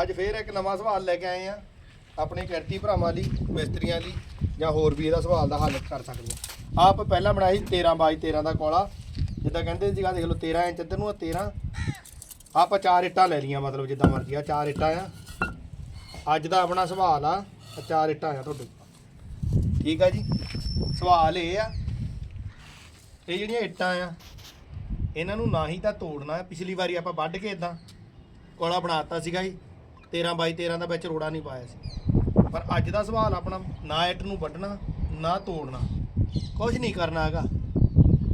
ਅੱਜ ਫੇਰ ਇੱਕ ਨਵਾਂ ਸਵਾਲ ਲੈ ਕੇ ਆਏ ਆ, ਆਪਣੇ ਕਿਰਤੀ ਭਰਾਵਾਂ ਲਈ, ਮਿਸਤਰੀਆਂ ਲਈ, ਜਾਂ ਹੋਰ ਵੀ ਇਹਦਾ ਸਵਾਲ ਦਾ ਹੱਲ ਕਰ ਸਕਦੇ ਆ। ਆਪ ਪਹਿਲਾਂ ਬਣਾਈ 13 ਬਾਈ 13 ਦਾ ਕੋਲਾ, ਜਿੱਦਾਂ ਕਹਿੰਦੇ ਸੀਗਾ, ਦੇਖ ਲਓ 13 ਇੰਚ ਇੱਧਰ ਨੂੰ ਆ 13 ਆਪਾਂ ਚਾਰ ਇੱਟਾਂ ਲੈ ਲਈਆਂ, ਮਤਲਬ ਜਿੱਦਾਂ ਮਰਜ਼ੀ ਆ, ਚਾਰ ਇੱਟਾਂ ਆ। ਅੱਜ ਦਾ ਆਪਣਾ ਸਵਾਲ ਆ ਚਾਰ ਇੱਟਾਂ ਆ ਤੁਹਾਡੇ। ਠੀਕ ਆ ਜੀ? ਸਵਾਲ ਇਹ ਆ, ਇਹ ਜਿਹੜੀਆਂ ਇੱਟਾਂ ਆ, ਇਹਨਾਂ ਨੂੰ ਨਾ ਹੀ ਤਾਂ ਤੋੜਨਾ, ਪਿਛਲੀ ਵਾਰੀ ਆਪਾਂ ਵੱਢ ਕੇ ਇਦਾਂ ਕੋਲਾ ਬਣਾਤਾ ਸੀਗਾ ਜੀ। 13 ਬਾਈ 13 ਦਾ ਵਿੱਚ ਰੋੜਾ ਨਹੀਂ ਪਾਇਆ ਸੀ। ਪਰ ਅੱਜ ਦਾ ਸਵਾਲ ਆਪਣਾ ਨਾ ਇੱਟ ਨੂੰ ਵੱਢਣਾ, ਨਾ ਤੋੜਨਾ ਕੁਝ ਨਹੀਂ ਕਰਨਾ ਹੈਗਾ।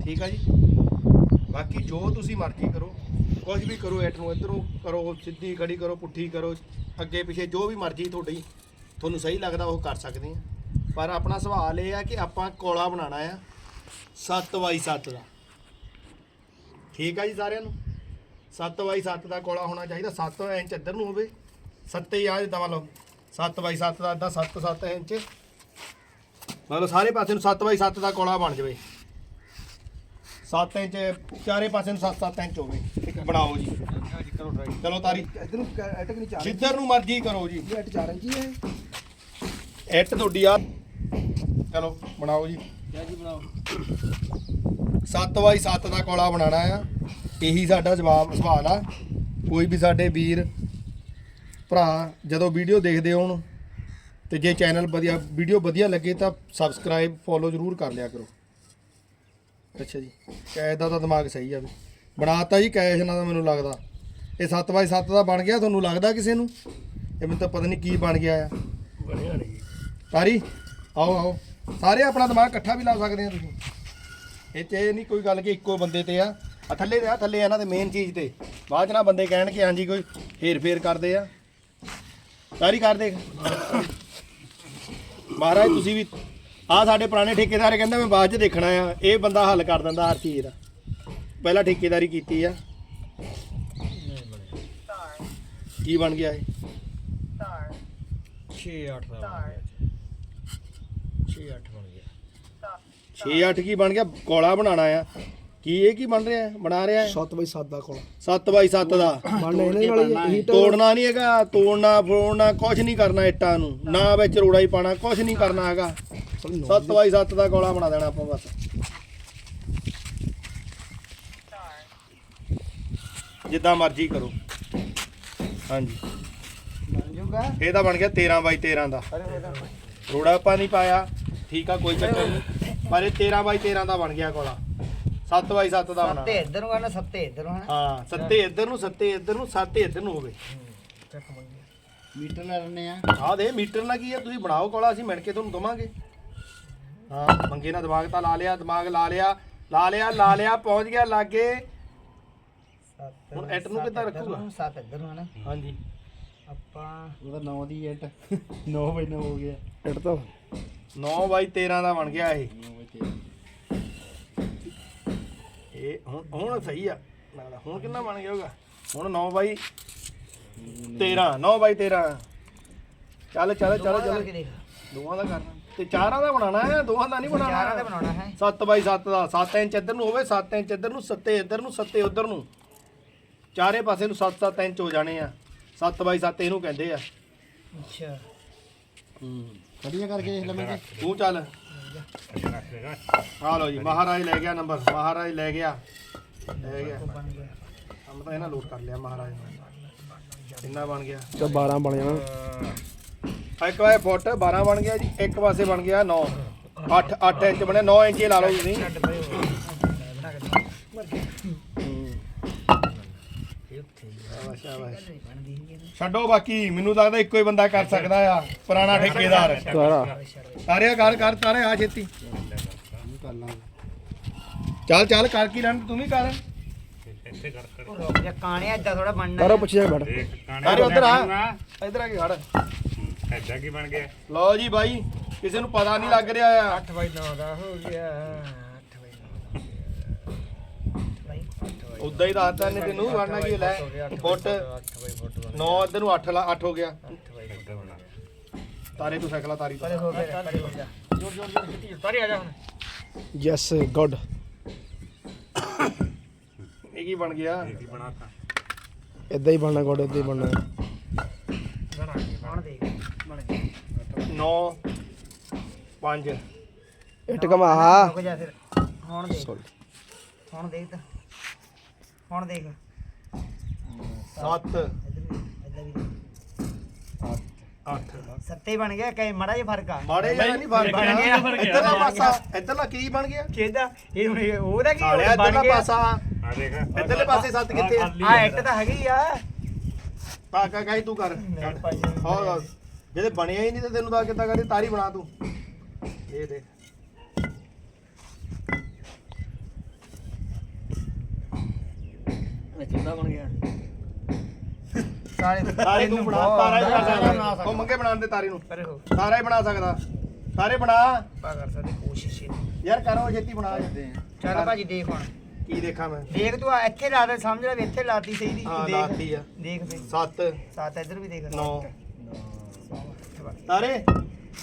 ਠੀਕ ਆ ਜੀ? ਬਾਕੀ ਜੋ ਤੁਸੀਂ ਮਰਜ਼ੀ ਕਰੋ ਕੁਝ ਵੀ ਕਰੋ ਇੱਟ ਨੂੰ ਇੱਧਰੋਂ ਕਰੋ, ਸਿੱਧੀ ਖੜੀ ਕਰੋ, ਪੁੱਠੀ ਕਰੋ, ਅੱਗੇ ਪਿੱਛੇ ਜੋ ਵੀ ਮਰਜ਼ੀ ਤੁਹਾਡੀ, ਤੁਹਾਨੂੰ ਸਹੀ ਲੱਗਦਾ ਉਹ ਕਰ ਸਕਦੇ ਆ। ਪਰ ਆਪਣਾ ਸਵਾਲ ਇਹ ਆ ਕਿ ਆਪਾਂ ਕੋਲਾ ਬਣਾਉਣਾ ਆ 7x7 ਦਾ। ਠੀਕ ਆ ਜੀ ਸਾਰਿਆਂ ਨੂੰ? 7x7 ਦਾ ਕੋਲਾ ਹੋਣਾ ਚਾਹੀਦਾ 7 ਇੰਚ ਇੱਧਰ ਨੂੰ ਹੋਵੇ 7 ਹੀ ਆ ਜਿੱਦਾਂ ਮੰਨ ਲਓ 7x7 ਦਾ ਇਦਾਂ 7-7 ਇੰਚ। ਮਤਲਬ ਸਾਰੇ ਪਾਸੇ ਨੂੰ 7x7 ਦਾ ਕੋਲਾ ਬਣ ਜਾਵੇ। 7 ਇੰਚ ਚਾਰੇ ਪਾਸੇ ਨੂੰ 7-7 ਇੰਚ ਹੋਵੇ। ਬਣਾਓ ਜੀ। ਚਲੋ ਤਾਰੀ। ਇਧਰ ਨੂੰ ਅਟਕ ਨਹੀਂ ਚਾਰ ਜਿੱਧਰ ਨੂੰ ਮਰਜ਼ੀ ਕਰੋ ਜੀ। ਇਹ ਅਟ ਚਾਰ ਇੰਚੀ ਹੈ ਇੱਟ ਤੁਹਾਡੀ ਆ। ਚਲੋ ਬਣਾਓ ਜੀ। ਕਿਆ ਜੀ ਬਣਾਓ? 7x7 ਦਾ ਕੋਲਾ ਬਣਾਉਣਾ ਆ। ਇਹੀ ਸਾਡਾ ਜਵਾਬ ਸਵਾਲ ਆ। ਕੋਈ ਵੀ ਸਾਡੇ ਵੀਰ ਭਰਾ ਜਦੋਂ ਵੀਡੀਓ ਦੇਖਦੇ ਹੋਣ ਤੇ ਜੇ ਚੈਨਲ ਵਧੀਆ ਵੀਡੀਓ ਵਧੀਆ ਲੱਗੇ ਤਾਂ ਸਬਸਕ੍ਰਾਈਬ ਫੋਲੋ ਜ਼ਰੂਰ ਕਰ ਲਿਆ ਕਰੋ। ਅੱਛਾ ਜੀ ਕੈਸ਼ ਦਾ ਤਾਂ ਦਿਮਾਗ ਸਹੀ ਆ ਵੀ। ਬਣਾਤਾ ਜੀ ਕੈਸ਼ ਨਾਲ ਤਾਂ ਮੈਨੂੰ ਲੱਗਦਾ। ਇਹ 7x7 ਦਾ ਬਣ ਗਿਆ ਤੁਹਾਨੂੰ ਲੱਗਦਾ ਕਿਸੇ ਨੂੰ? ਇਹ ਮੈਨੂੰ ਤਾਂ ਪਤਾ ਨਹੀਂ ਕੀ ਬਣ ਗਿਆ ਆ। ਬਣਿਆ ਨਹੀਂ। ਤਾਰੀ ਆਓ ਆਓ। ਸਾਰੇ ਆਪਣਾ ਦਿਮਾਗ ਇਕੱਠਾ ਵੀ ਲਾ ਸਕਦੇ ਆ ਤੁਸੀਂ। ਇਹ ਇਹ ਨਹੀਂ ਕੋਈ ਗੱਲ ਕਿ ਇੱਕੋ ਬੰਦੇ ਤੇ ਆ। ਆ ਥੱਲੇ ਤੇ ਆ ਥੱਲੇ ਇਹਨਾਂ ਦੇ ਮੇਨ ਚੀਜ਼ ਤੇ। ਬਾਅਦ ਚ ਨਾ ਬੰਦੇ ਕਹਿਣ ਕਿ ਹਾਂਜੀ ਕੋਈ ਹੇਰ ਫੇਰ ਕਰਦੇ ਆ। ਤਾਰੀ ਕਰ ਦੇਖ। ਮਹਾਰਾਜ ਤੁਸੀਂ ਵੀ ਆ ਸਾਡੇ ਪੁਰਾਣੇ ਠੇਕੇਦਾਰ ਕਹਿੰਦਾ ਮੈਂ ਬਾਅਦ ਚ ਦੇਖਣਾ ਆ। ਇਹ ਬੰਦਾ ਹੱਲ ਕਰ ਦਿੰਦਾ ਹਰ ਚੀਜ਼ ਦਾ। ਪਹਿਲਾਂ ਠੇਕੇਦਾਰੀ ਕੀਤੀ ਆ। ਕੀ ਬਣ ਗਿਆ ਇਹ? 6 8 ਦਾ 6 8 ਬਣ ਗਿਆ। 6-8 ਕੀ ਬਣ ਗਿਆ? ਕੋਲਾ ਬਣਾਉਣਾ ਆ। ਕੀ ਇਹ ਕੀ ਬਣ ਰਿਹਾ ਹੈ? ਬਣਾ ਰਿਹਾ 7 ਬਾਈ 7 ਦਾ ਕੋਲ। 7 ਬਾਈ 7 ਦਾ। ਬਣਨਾ ਇਹਨਾਂ ਹੀਟ ਤੋੜਨਾ ਨਹੀਂ ਹੈਗਾ ਤੋੜਨਾ ਫੋੜਨਾ ਕੁਝ ਨਹੀਂ ਕਰਨਾ ਇੱਟਾਂ ਨੂੰ। ਨਾ ਵਿੱਚ ਰੋੜਾ ਹੀ ਪਾਣਾ ਕੁਝ ਨਹੀਂ ਕਰਨਾ ਹੈਗਾ। 7 ਬਾਈ 7 ਦਾ ਕੋਲਾ ਬਣਾ ਦੇਣਾ ਆਪਾਂ ਬਸ। ਜਿੱਦਾਂ ਮਰਜ਼ੀ ਕਰੋ। ਹਾਂਜੀ। ਬਣ ਜਾਊਗਾ। ਇਹ ਤਾਂ ਬਣ ਗਿਆ 13 ਬਾਈ 13 ਦਾ। ਰੋੜਾ ਆਪਾਂ ਨਹੀਂ ਪਾਇਆ। ਠੀਕ ਆ ਕੋਈ ਚੱਕਰ ਨਹੀਂ। ਪਰ ਇਹ 13 ਬਾਈ 13 ਦਾ ਬਣ ਗਿਆ ਕੋਲਾ। 7 ਬਾਈ 7 ਦਾ ਬਣਾ ਸੱਤੇ ਇੱਧਰ ਨੂੰ ਆਣਾ ਸੱਤੇ ਇੱਧਰ ਨੂੰ ਆਣਾ ਹਾਂ ਸੱਤੇ ਇੱਧਰ ਨੂੰ ਸੱਤੇ ਇੱਧਰ ਨੂੰ ਸੱਤੇ ਇੱਧਰ ਨੂੰ ਹੋਵੇ। ਮੀਟਰ ਲੈਣੇ ਆ। ਆਹ ਦੇ ਮੀਟਰ ਨਾਲ ਕੀ ਆ? ਤੁਸੀਂ ਬਣਾਓ ਕੋਲਾ ਅਸੀਂ ਮਿਣ ਕੇ ਤੁਹਾਨੂੰ ਦਵਾਂਗੇ। ਹਾਂ ਮੰਗੇ ਨਾਲ ਦਿਮਾਗ ਤਾਂ ਲਾ ਲਿਆ ਦਿਮਾਗ ਲਾ ਲਿਆ ਲਾ ਲਿਆ ਲਾ ਲਿਆ ਪਹੁੰਚ ਗਿਆ ਲਾਗੇ। ਸੱਤ ਹੁਣ ਇੱਟ ਨੂੰ ਕਿੱਦਾਂ ਰੱਖੂਗਾ? ਸੱਤ ਇੱਧਰ ਨੂੰ ਆਣਾ ਹਾਂਜੀ। ਆਪਾਂ ਉਹਦਾ 9 ਦੀ ਇੱਟ। 9 ਬਾਈ 9 ਹੋ ਗਿਆ। ਇੱਟ ਤਾਂ 9 ਬਾਈ 13 ਦਾ ਬਣ ਗਿਆ ਇਹ। ਇਹ ਹੁਣ ਹੁਣ ਸਹੀ ਆ। ਲੱਗਦਾ। ਹੁਣ ਕਿੰਨਾ ਬਣ ਗਿਆ ਹੋਗਾ ਹੁਣ 9 ਬਾਈ 13 9 ਬਾਈ 13 ਚੱਲ ਚੱਲ ਚੱਲ ਚੱਲ। ਦੋਵਾਂ ਦਾ ਕਰਨਾ। ਤੇ ਚਾਰਾਂ ਦਾ ਬਣਾਉਣਾ ਹੈ? ਦੋਹਾਂ ਦਾ ਨਹੀਂ ਚਾਰਾਂ ਦਾ ਬਣਾਉਣਾ ਬਣਾਉਣਾ ਹੈ। 7 ਬਾਈ 7 ਦਾ। 7 ਇੰਚ ਇੱਧਰ ਨੂੰ ਹੋਵੇ 7 ਇੰਚ ਇੱਧਰ ਨੂੰ 7 ਇੱਧਰ ਨੂੰ 7 ਉੱਧਰ ਨੂੰ। ਚਾਰੇ ਪਾਸੇ ਨੂੰ 7-7 ਇੰਚ ਹੋ ਜਾਣੇ ਆ। 7 ਬਾਈ 7 ਇਹਨੂੰ ਕਹਿੰਦੇ ਆ। ਅੱਛਾ। ਖੜੀਆਂ ਕਰਕੇ ਦੇਖ ਲਵਾਂਗੇ ਤੂੰ ਚੱਲ। ਆ ਲਓ ਜੀ ਮਹਾਰਾਜ ਲੈ ਗਿਆ ਨੰਬਰ ਮਹਾਰਾਜ ਲੈ ਗਿਆ। ਲੈ ਗਿਆ। ਬਣ ਕੰਮ ਤਾਂ ਇਹਨਾਂ ਲੋਡ ਕਰ ਲਿਆ ਮਹਾਰਾਜ ਨੇ। ਕਿੰਨਾ ਬਣ ਗਿਆ? ਤਾਂ 12 ਬਣ ਜਾਣਾ। ਆ ਇੱਕ ਵਾਰ ਫੁੱਟ 12 ਬਣ ਗਿਆ ਜੀ ਇੱਕ ਪਾਸੇ ਬਣ ਗਿਆ 9 8 8 ਇੰਚ ਬਣਿਆ 9 ਇੰਚ ਹੀ ਲਾ ਲਓ ਤੁਸੀਂ। ਛੱਡੋ ਬਾਕੀ ਮੈਨੂੰ ਲੱਗਦਾ ਇੱਕੋ ਹੀ ਬੰਦਾ ਕਰ ਸਕਦਾ ਆ ਪੁਰਾਣਾ ਠੇਕੇਦਾਰ। ਸਾਰਾ ਤਾਰਿਆ ਕਰ ਕਰ ਤਾਰੇ ਆ ਛੇਤੀ। ਚੱਲ ਚੱਲ ਕਰ ਕੀ ਲੈਣ ਤੂੰ ਵੀ ਕਰ। ਉਹ ਰੁਕ ਜਾ ਕਾਣਿਆ ਏਦਾਂ ਥੋੜਾ ਬਣਨਾ ਕਰੋ ਹੈ। ਪੁੱਛਿਆ ਬੜ ਤਾਰੇ ਉਧਰ ਆ। ਇਧਰ ਆ ਕੇ ਖੜ। ਐਡਾ ਕੀ ਬਣ ਗਿਆ? ਲਓ ਜੀ ਬਾਈ ਕਿਸੇ ਨੂੰ ਪਤਾ ਨਹੀਂ ਲੱਗ ਰਿਹਾ ਆ। 8 ਬਾਈ 9 ਦਾ ਹੋ ਗਿਆ 8 ਬਾਈ 9 ਬਾਈ 8 ਬਾਈ ਉਦਾਂ ਹੀ ਦੱਸਦਾ ਨੇ ਤੈਨੂੰ ਬਣਨਾ ਕੀ ਲੈ ਫੁੱਟ। 8 ਬਾਈ ਫੁੱਟ 9 ਇੱਧਰ ਨੂੰ 8 ਲਾ 8 ਹੋ ਗਿਆ। 8 ਬਾਈ ਐਡਾ ਬਣਾ ਤਾਰੇ ਤੂੰ ਸਾਈਕਲਾ ਤਾਰੀ ਤੋਂ। ਪਰੇ ਹੋ ਗਿਆ ਜੋਰ ਜੋਰ ਜੋਰ ਤਾਰੀ ਆ ਜਾ ਹੁਣ ਯੈਸ ਗੁੱਡ ਇਹ ਕੀ ਬਣ ਗਿਆ? ਕੀ ਬਣਾਤਾ। ਇਦਾਂ ਹੀ ਬਣਨਾ ਗੁੱਡ ਇਦਾਂ ਹੀ ਬਣਨਾ। 9 5 ਇੱਟ ਕਮਾ ਹੁਣ ਦੇਖ। ਹੁਣ ਦੇਖ ਤਾਂ। ਹੁਣ ਦੇਖ। 7 ਇੱਧਰ ਵੀ ਇੱਧਰ ਵੀ 8 ਸੱਤੇ ਬਣ ਗਿਆ ਕਈ ਮੜਾ ਜਿਹਾ ਫ਼ਰਕ ਆ? ਮਾੜੇ ਜਿਹਾ ਨਹੀਂ ਫ਼ਰਕ ਬਣ ਗਿਆ। ਇੱਧਰਲਾ ਪਾਸਾ ਇੱਧਰਲਾ ਕੀ ਬਣ ਗਿਆ? ਕਿਹਦਾ? ਇਹ ਹੁਣ ਇਹ ਉਹਦਾ ਕੀ ਸਾਲਿਆ ਬਣ ਇੱਧਰਲਾ ਗਿਆ? ਪਾਸਾ। ਆ ਦੇਖ। ਇੱਧਰਲੇ ਪਾਸੇ 7 ਕਿੱਥੇ ਆ? ਆ ਇੱਟ ਤਾਂ ਹੈਗੀ ਆ। ਪਾਕਾ ਕਾਈ ਤੂੰ ਕਰ। ਨਹੀਂ। ਭਾਈ ਹਾਂ ਜਿਹਦੇ ਬਣਿਆ ਹੀ ਨਹੀਂ ਤੇ ਤੈਨੂੰ ਤਾਂ ਕਿੱਦਾਂ ਕਰੇ ਤਾਰੀ ਬਣਾ ਤੂੰ। ਇਹ ਦੇਖ। ਸਾਰੇ ਤਾਰੇ ਤੂੰ ਬਣਾ ਤਾਰਾ ਹੀ ਬਣਾ ਸਕਦਾ। ਉਹ ਮੰਗੇ ਬਣਾਉਣ ਦੇ ਤਾਰੇ ਨੂੰ। ਪਰੇ ਹੋ। ਤਾਰਾ ਹੀ ਬਣਾ ਸਕਦਾ। ਤਾਰੇ ਬਣਾ। ਪਾ ਕਰ ਸਕਦੇ ਕੋਸ਼ਿਸ਼ ਹੀ। ਯਾਰ ਕਰੋ ਛੇਤੀ ਬਣਾ। ਚੱਲ ਭਾਜੀ ਦੇਖ ਹੁਣ। ਕੀ ਦੇਖਾਂ ਮੈਂ? ਦੇਖ ਤੂੰ ਆ ਇੱਥੇ ਲਾ ਦੇ ਸਮਝ ਲੈ ਵੀ ਇੱਥੇ ਲਾਤੀ ਸਹੀ ਦੀ। ਹਾਂ ਦੇਖ। ਲਾਤੀ ਆ। ਦੇਖ ਫੇ 7 ਸਾਤ ਇੱਧਰ ਵੀ ਦੇਖ। 9 ਤਾਰੇ।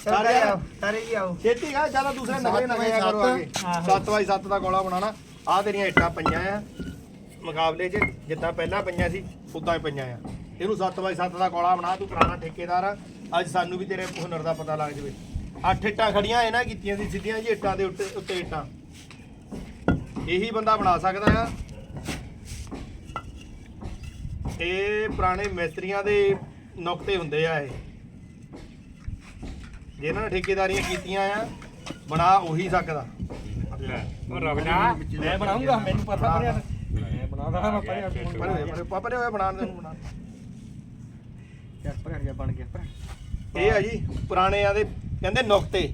ਸਾਰੇ ਆਓ ਸਾਰੇ ਜੀ ਆਓ। ਛੇਤੀ ਗਾ ਜ਼ਿਆਦਾ ਦੂਸਰੇ ਨਵੇਂ ਨਵੇਂ ਆ ਕਰੋ ਆਗੇ ਆਹੋ। 7 ਬਾਈ 7 ਦਾ ਗੋਲਾ ਬਣਾਣਾ ਆ ਤੇਰੀਆਂ ਇੱਟਾਂ ਪਈਆਂ ਆ। ਮੁਕਾਬਲੇ 'ਚ ਜਿੱਦਾਂ ਪਹਿਲਾਂ ਪਈਆਂ ਸੀ, ਉਦਾਂ ਹੀ ਪਈਆਂ ਆ। ਇਹਨੂੰ 7 ਬਾਈ 7 ਦਾ ਕੋਲਾ ਬਣਾ, ਤੂੰ ਪੁਰਾਣਾ ਠੇਕੇਦਾਰ ਆ। ਅੱਜ ਸਾਨੂੰ ਵੀ ਤੇਰੇ ਹੁਨਰ ਦਾ ਪਤਾ ਲੱਗ ਜਵੇ। ਅੱਠ ਇੱਟਾਂ ਖੜੀਆਂ, ਇਹਨਾਂ ਕੀਤੀਆਂ ਸੀ, ਸਿੱਧੀਆਂ ਜੀ ਇੱਟਾਂ ਦੇ ਉੱਤੇ ਉੱਤੇ ਇੱਟਾਂ। ਇਹੀ ਬੰਦਾ ਬਣਾ ਸਕਦਾ ਆ। ਇਹ ਪੁਰਾਣੇ ਮਿਸਤਰੀਆਂ ਦੇ ਨੁਕਤੇ ਹੁੰਦੇ ਆ ਇਹ। ਜਿਹਨਾਂ ਨੇ ਠੇਕੇਦਾਰੀਆਂ ਕੀਤੀਆਂ ਆ, ਬਣਾ ਉਹੀ ਸਕਦਾ। ਮੈਂ ਬਣਾਉਂਗਾ, ਮੈਨੂੰ ਪਤਾ ਪੜਿਆ ਬਣਾ ਦਣਾ ਮੈਂ ਪੜਿਆ ਪਰ ਪਰ ਪਾਪਾ ਨੇ ਹੋਇਆ ਬਣਾਉਣ ਦੇ ਨੂੰ ਬਣਾ ਯਾਰ ਪੜਿਆ ਗਿਆ ਬਣ ਗਿਆ ਪਰ। ਇਹ ਆ ਜੀ ਪੁਰਾਣਿਆਂ ਦੇ ਕਹਿੰਦੇ ਨੁਕਤੇ।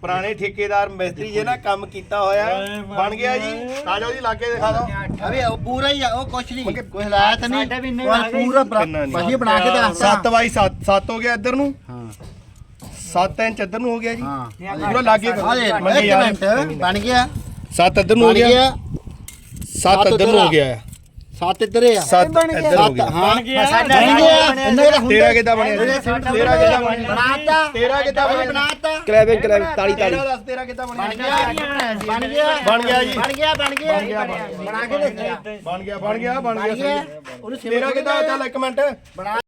ਪੁਰਾਣੇ ਠੇਕੇਦਾਰ ਮਿਸਤਰੀ ਜੇ ਨਾ ਕੰਮ ਕੀਤਾ ਹੋਇਆ ਬਣ ਗਿਆ ਜੀ। ਆ ਜਾਓ ਜੀ ਲਾਗੇ ਦਿਖਾ ਦਿਓ। ਅਰੇ ਉਹ ਪੂਰਾ ਹੀ ਆ ਉਹ ਕੁਛ ਨਹੀਂ ਕੋਈ ਹਲਾਇਤ ਨਹੀਂ ਸਾਡਾ ਵੀ ਇੰਨਾ ਹੀ ਉਹ ਆ ਗਿਆ ਪੂਰਾ ਕਿੰਨਾ ਨਹੀਂ। ਭਾਜੀ ਬਣਾ ਕੇ ਤਾਂ 7 ਬਾਈ 7 7 ਹੋ ਗਿਆ ਇੱਧਰ ਨੂੰ। ਹਾਂ। 7 ਇੰਚ ਇੱਧਰ ਨੂੰ ਹੋ ਗਿਆ ਜੀ। ਹਾਂ। ਪੂਰਾ ਲਾਗੇ ਆ ਦੇ ਮੰਗੇ ਇੱਕ ਯਾਰ ਮਿੰਟ। ਬਣ ਗਿਆ। 7 ਇੱਧਰ ਨੂੰ ਹੋ ਬਣ ਗਿਆ ਗਿਆ। 7 ਇੱਧਰ ਹੋ ਗਿਆ ਸੱਤ ਇੱਧਰ ਆ 7 ਇੱਧਰ ਹੋ ਗਿਆ ਹਾਂ ਸਾਡਾ ਬਣ ਗਿਆ ਤੇਰਾ ਕਿੱਦਾਂ ਬਣਿਆ ਤੇਰਾ ਕਿੱਦਾਂ ਬਣਿਆ ਬਣਾਤਾ ਤੇਰਾ ਕਿੱਦਾਂ ਬਣਿਆ ਬਣਾਤਾ ਕਲੈਬਿੰਗ ਤਾਲੀ ਤੇਰਾ ਦੱਸ ਤੇਰਾ ਕਿੱਦਾਂ ਬਣਿਆ ਬਣ ਗਿਆ ਬਣ ਗਿਆ ਬਣ ਗਿਆ ਜੀ ਬਣ ਗਿਆ ਬਣ ਗਿਆ ਬਣ ਗਿਆ, ਬਣ ਗਿਆ। ਬਣਾ ਕੇ ਦੇਖਿਆ ਬਣ ਗਿਆ ਬਣ ਗਿਆ ਬਣ ਬਣ ਗਿਆ। ਉਹਨੂੰ ਤੇਰਾ ਕਿੱਦਾਂ ਚੱਲ ਇੱਕ ਮਿੰਟ ਬਣਾ